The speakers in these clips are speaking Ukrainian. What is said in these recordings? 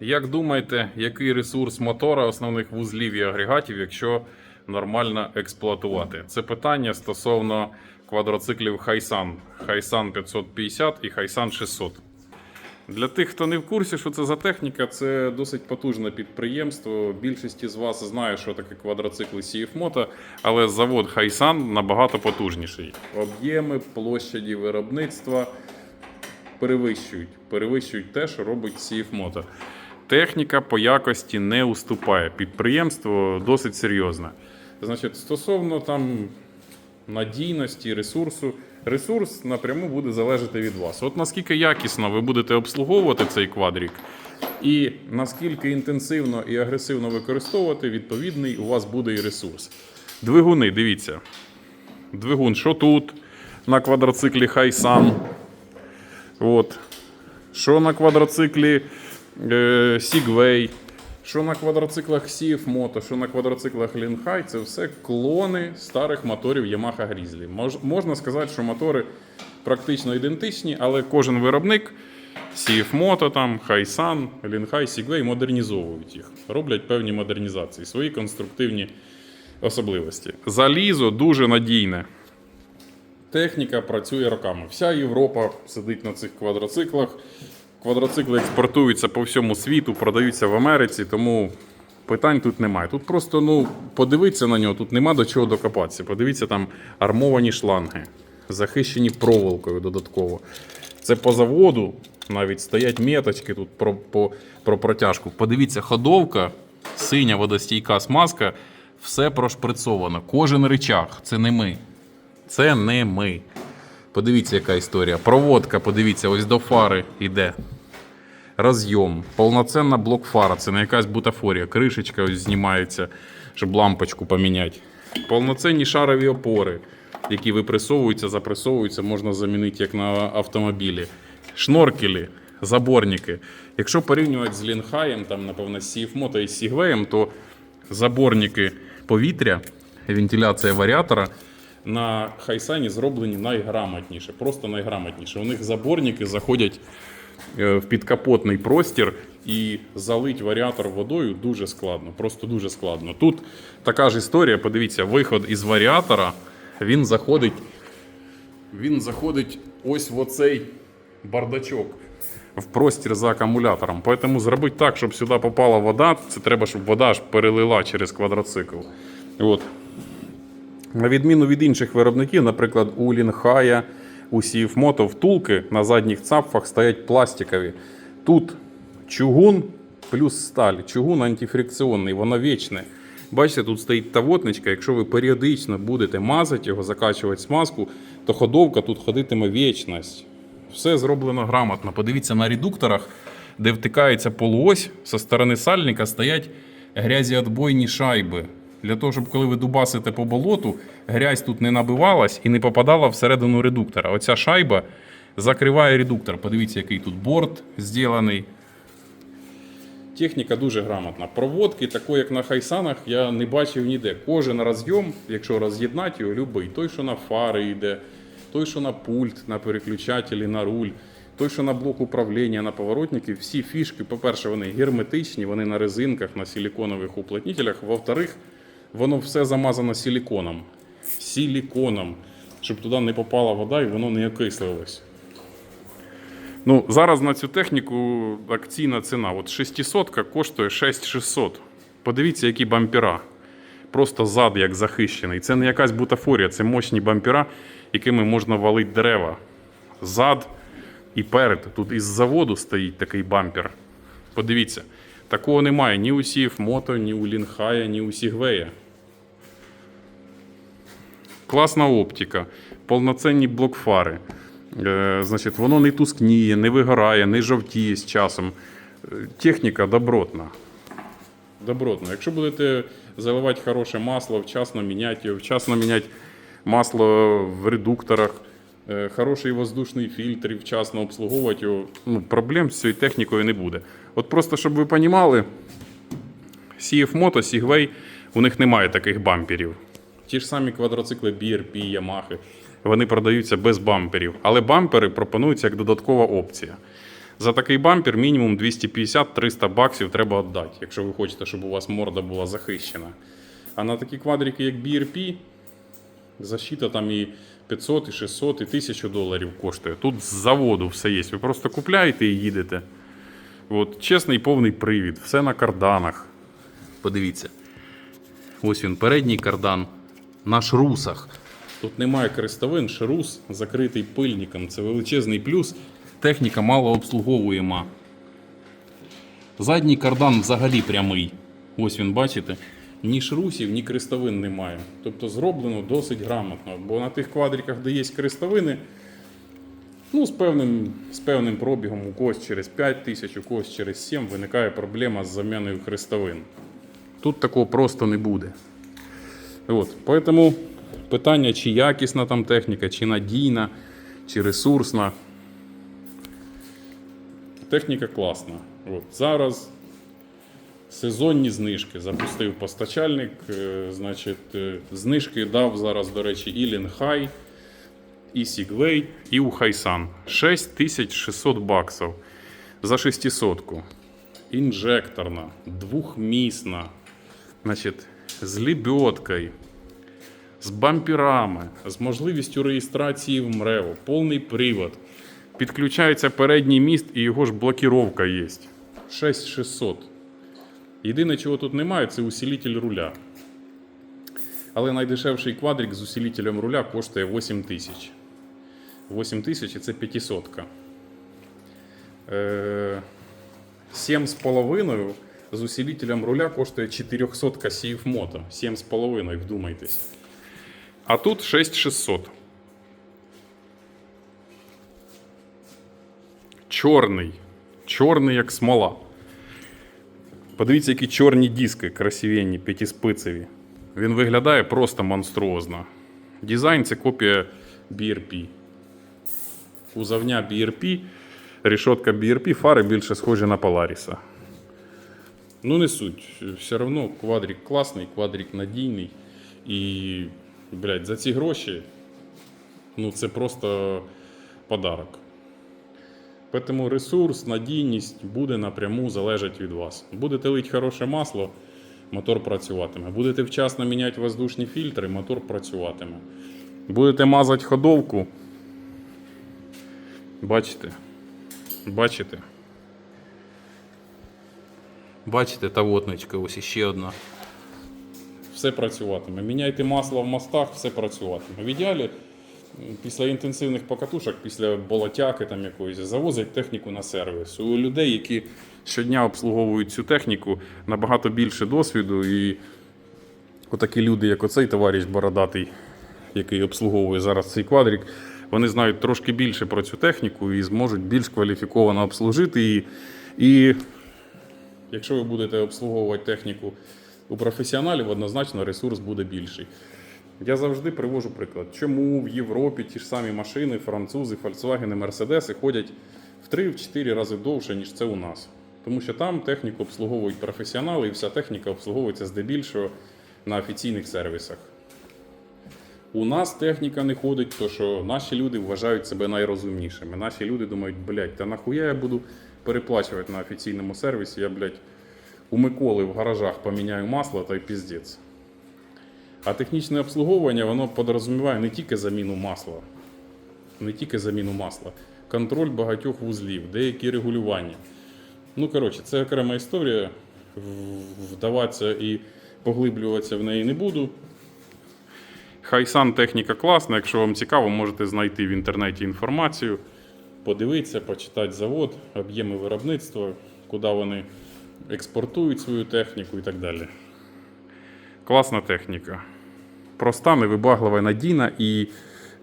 Як думаєте, який ресурс мотора основних вузлів і агрегатів, якщо нормально експлуатувати? Це питання стосовно квадроциклів Хайсан. Хайсан 550 і Хайсан 600. Для тих, хто не в курсі, що це за техніка, це досить потужне підприємство. Більшість із вас знає, що таке квадроцикли CF Moto, але завод Хайсан набагато потужніший. Об'єми, площаді виробництва перевищують, перевищують те, що робить CF Moto. Техніка по якості не уступає. Підприємство досить серйозне. Значить, стосовно там надійності, ресурсу. Ресурс напряму буде залежати від вас. От наскільки якісно ви будете обслуговувати цей квадрік, і наскільки інтенсивно і агресивно використовувати, відповідний у вас буде і ресурс. Двигуни, дивіться. Двигун, що тут на квадроциклі Хайсан. От. Що на квадроциклі е, Segway, що на квадроциклах CF Moto, що на квадроциклах Linhai, це все клони старих моторів Yamaha Grizzly. Мож, можна сказати, що мотори практично ідентичні, але кожен виробник CF Moto, там, Хайсан, Linhai, Segway модернізовують їх, роблять певні модернізації, свої конструктивні особливості. Залізо дуже надійне. Техніка працює роками. Вся Європа сидить на цих квадроциклах. Квадроцикли експортуються по всьому світу, продаються в Америці, тому питань тут немає. Тут просто ну, подивитися на нього, тут нема до чого докопатися. Подивіться, там армовані шланги, захищені проволокою додатково. Це по заводу навіть стоять меточки тут про, по, про протяжку. Подивіться, ходовка, синя водостійка смазка, все прошприцовано. Кожен рычаг, це не ми. Це не ми. Подивіться, яка історія. Проводка, подивіться, ось до фари йде. Розйом. Повноцінна блок-фара. Це не якась бутафорія. Кришечка ось знімається, щоб лампочку поміняти. Повноцінні шарові опори, які випресовуються, запресовуються, можна замінити як на автомобілі. Шноркелі, заборники. Якщо порівнювати з Лінхаєм, там, напевно, з Сіфмото і Сігвеєм, то заборники повітря, вентиляція варіатора на Хайсані зроблені найграмотніше, просто найграмотніше. У них заборники заходять е, в підкапотний простір і залить варіатор водою дуже складно, просто дуже складно. Тут така ж історія, подивіться, виход із варіатора, він заходить, він заходить ось в оцей бардачок. В простір за акумулятором. Тому зробити так, щоб сюди попала вода, це треба, щоб вода аж перелила через квадроцикл. От. На відміну від інших виробників, наприклад, у Лінхая, у Сіфмото втулки на задніх цапфах стоять пластикові. Тут чугун плюс сталь. Чугун антифрикціонний, воно вічне. Бачите, тут стоїть тавотничка. Якщо ви періодично будете мазати його, закачувати смазку, то ходовка тут ходитиме вічність. Все зроблено грамотно. Подивіться на редукторах, де втикається полуось, зі сторони сальника стоять грязіотбойні шайби. Для того, щоб коли ви дубасите по болоту, грязь тут не набивалась і не попадала всередину редуктора. Оця шайба закриває редуктор. Подивіться, який тут борт зроблений. Техніка дуже грамотна. Проводки, такої, як на Хайсанах, я не бачив ніде. Кожен розйом, якщо роз'єднати його, любий, той, що на фари йде, той, що на пульт, на переключателі, на руль, той, що на блок управління, на поворотники, всі фішки, по-перше, вони герметичні, вони на резинках, на силіконових уплотнителях. Во-вторых, воно все замазано силіконом. Силіконом, щоб туди не попала вода і воно не окислилось. Ну, зараз на цю техніку акційна ціна. От 600 коштує 6600. Подивіться, які бампера. Просто зад як захищений. Це не якась бутафорія, це мощні бампера, якими можна валити дерева. Зад і перед. Тут із заводу стоїть такий бампер. Подивіться, такого немає ні у Сіф Мото, ні у Лінхая, ні у Сігвея. Класна оптика, повноцінні блокфари. Е, значить, воно не тускніє, не вигорає, не жовтіє з часом. Е, Техніка добротна. Добротна. Якщо будете заливати хороше масло, вчасно міняти вчасно міняти масло в редукторах, е, хороший воздушний фільтр вчасно обслуговувати його, ну, проблем з цією технікою не буде. От просто, щоб ви розуміли, CF Moto, Segway, у них немає таких бамперів. Ті ж самі квадроцикли BRP, Yamaha, вони продаються без бамперів. Але бампери пропонуються як додаткова опція. За такий бампер мінімум 250-300 баксів треба віддати, якщо ви хочете, щоб у вас морда була захищена. А на такі квадрики, як BRP, защита там і 500, і 600, і 1000 доларів коштує. Тут з заводу все є. Ви просто купляєте і їдете. От, чесний повний привід, все на карданах. Подивіться. Ось він, передній кардан на шрусах. Тут немає крестовин, шрус закритий пильником. Це величезний плюс. Техніка мало обслуговуєма. Задній кардан взагалі прямий. Ось він, бачите? Ні шрусів, ні крестовин немає. Тобто зроблено досить грамотно. Бо на тих квадриках, де є крестовини, ну, з певним, з певним пробігом у когось через 5 тисяч, у когось через 7 виникає проблема з заміною хрестовин. Тут такого просто не буде. От, поэтому питання, чи якісна там техніка, чи надійна, чи ресурсна. Техніка класна. От, зараз сезонні знижки запустив постачальник. е, Значить, е, знижки дав зараз, до речі, і Лінхай, і Сігвей, і у Хайсан. 6600 баксів за 600. Інжекторна, двухмісна, значить, з лебедкою, з бамперами, з можливістю реєстрації в МРЕВО, повний привод. Підключається передній міст і його ж блокіровка є. 6600. Єдине, чого тут немає, це усилитель руля. Але найдешевший квадрик з усилителем руля коштує 8 тисяч. 8 тисяч це 500. Е, 7,5 з усилителем руля коштує 400 Сіїв мото. 7,5, вдумайтесь. А тут 6600. Чорний. Чорний, як смола. Подивіться, які чорні диски красивенні, п'ятиспицеві. Він виглядає просто монструозно. Дизайн це копія BRP. Кузовня BRP, решетка BRP, фари більше схожі на Polaris. Ну, не суть. Все одно квадрик класний, квадрик надійний. І, блядь, за ці гроші ну, це просто подарок. Тому ресурс, надійність буде напряму залежати від вас. Будете лить хороше масло, мотор працюватиме. Будете вчасно міняти воздушні фільтри, мотор працюватиме. Будете мазати ходовку. Бачите? Бачите? Бачите, та вотничка, ось іще одна. Все працюватиме. Міняйте масло в мостах, все працюватиме. В ідеалі після інтенсивних покатушок, після болотяки там якоїсь, завозять техніку на сервіс. У людей, які щодня обслуговують цю техніку, набагато більше досвіду. І отакі люди, як оцей товариш Бородатий, який обслуговує зараз цей квадрик, вони знають трошки більше про цю техніку і зможуть більш кваліфіковано обслужити її. І якщо ви будете обслуговувати техніку у професіоналів, однозначно ресурс буде більший. Я завжди привожу приклад, чому в Європі ті ж самі машини, французи, Volkswagen, Мерседеси ходять в 3-4 рази довше, ніж це у нас. Тому що там техніку обслуговують професіонали, і вся техніка обслуговується здебільшого на офіційних сервісах. У нас техніка не ходить, то що наші люди вважають себе найрозумнішими. Наші люди думають, блядь, та нахуя я буду переплачувати на офіційному сервісі, я, блядь, у Миколи в гаражах поміняю масло та й піздець. А технічне обслуговування воно подрозуміває не тільки заміну масла, не тільки заміну масла, контроль багатьох вузлів, деякі регулювання. Ну, коротше, це окрема історія. Вдаватися і поглиблюватися в неї не буду. Хайсан техніка класна. Якщо вам цікаво, можете знайти в інтернеті інформацію, подивитися, почитати завод, об'єми виробництва, куди вони експортують свою техніку і так далі. Класна техніка. Проста, невибаглива, надійна і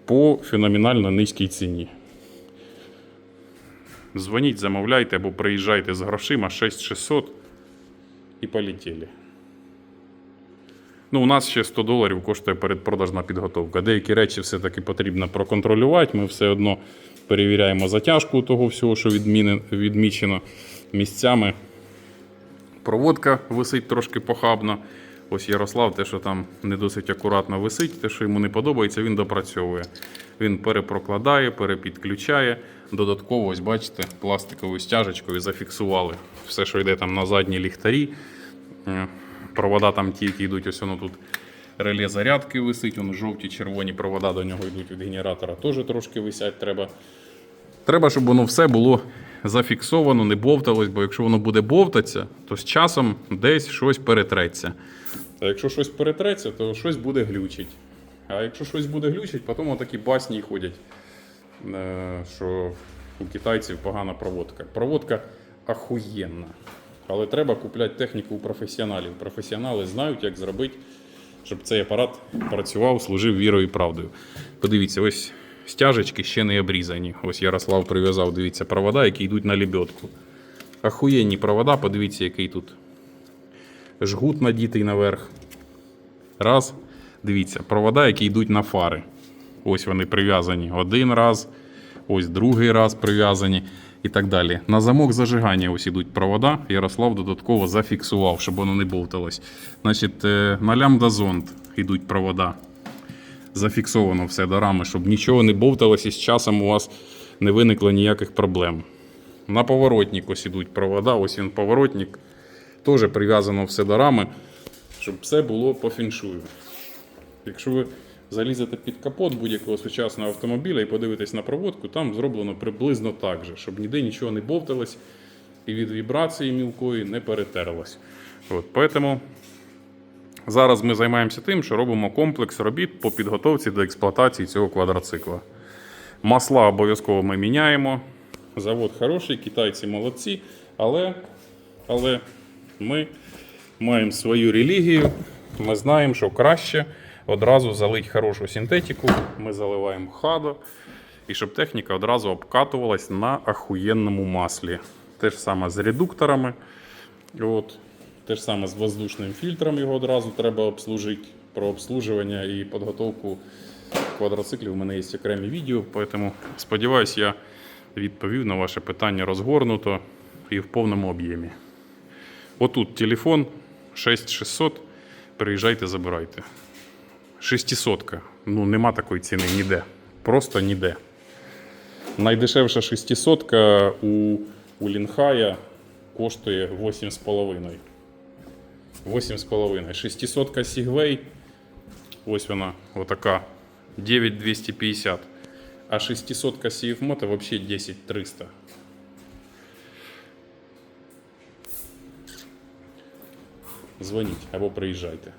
по феноменально низькій ціні. Дзвоніть, замовляйте або приїжджайте з грошима 6600 і полетіли. Ну, у нас ще 100 доларів коштує передпродажна підготовка. Деякі речі все-таки потрібно проконтролювати. Ми все одно перевіряємо затяжку того всього, що відміни- відмічено місцями. Проводка висить трошки похабно. Ось Ярослав, те, що там не досить акуратно висить, те, що йому не подобається, він допрацьовує. Він перепрокладає, перепідключає, додатково, ось бачите, пластиковою стяжечкою зафіксували все, що йде там на задні ліхтарі. Провода там ті, які йдуть, ось воно тут реле зарядки висить, воно жовті, червоні провода до нього йдуть від генератора, теж трошки висять треба. Треба, щоб воно все було зафіксовано, не бовталось, бо якщо воно буде бовтатися, то з часом десь щось перетреться. А якщо щось перетреться, то щось буде глючить. А якщо щось буде глючить, потім такі басні ходять, е, що у китайців погана проводка. Проводка ахуєнна. Але треба купляти техніку у професіоналів. Професіонали знають, як зробити, щоб цей апарат працював, служив вірою і правдою. Подивіться, ось стяжечки ще не обрізані. Ось Ярослав прив'язав, дивіться, провода, які йдуть на лебедку. Ахуєнні провода, подивіться, який тут жгут надітий наверх. Раз. Дивіться, провода, які йдуть на фари. Ось вони прив'язані один раз, ось другий раз прив'язані і так далі. На замок зажигання ось ідуть провода. Ярослав додатково зафіксував, щоб воно не бовталось. Значить, е, на лямбда-зонд йдуть провода. Зафіксовано все до рами, щоб нічого не бовталось і з часом у вас не виникло ніяких проблем. На поворотник ось ідуть провода, ось він поворотник. Теж прив'язано все до рами, щоб все було по фіншую. Якщо ви залізете під капот будь-якого сучасного автомобіля і подивитесь на проводку, там зроблено приблизно так же, щоб ніде нічого не бовталось і від вібрації мілкої не перетерлось. Поэтому зараз ми займаємося тим, що робимо комплекс робіт по підготовці до експлуатації цього квадроцикла. Масла обов'язково ми міняємо. Завод хороший, китайці молодці, але, але ми маємо свою релігію. Ми знаємо, що краще одразу залить хорошу синтетику. Ми заливаємо хадо. І щоб техніка одразу обкатувалась на ахуєнному маслі. Те ж саме з редукторами. От. Те ж саме з воздушним фільтром його одразу треба обслужити. Про обслужування і підготовку квадроциклів у мене є окремі відео, тому сподіваюся, я відповів на ваше питання розгорнуто і в повному об'ємі. Отут телефон 6600. Приїжджайте, забирайте. 600. Ну, нема такої ціни ніде. Просто ніде. Найдешевша 600 у, у Лінхая коштує 8,5. 8,5. 600 Segway. Ось вона, отака. 9250. А 600 CF Moto вообще 10300. Дзвоніть або приїжджайте.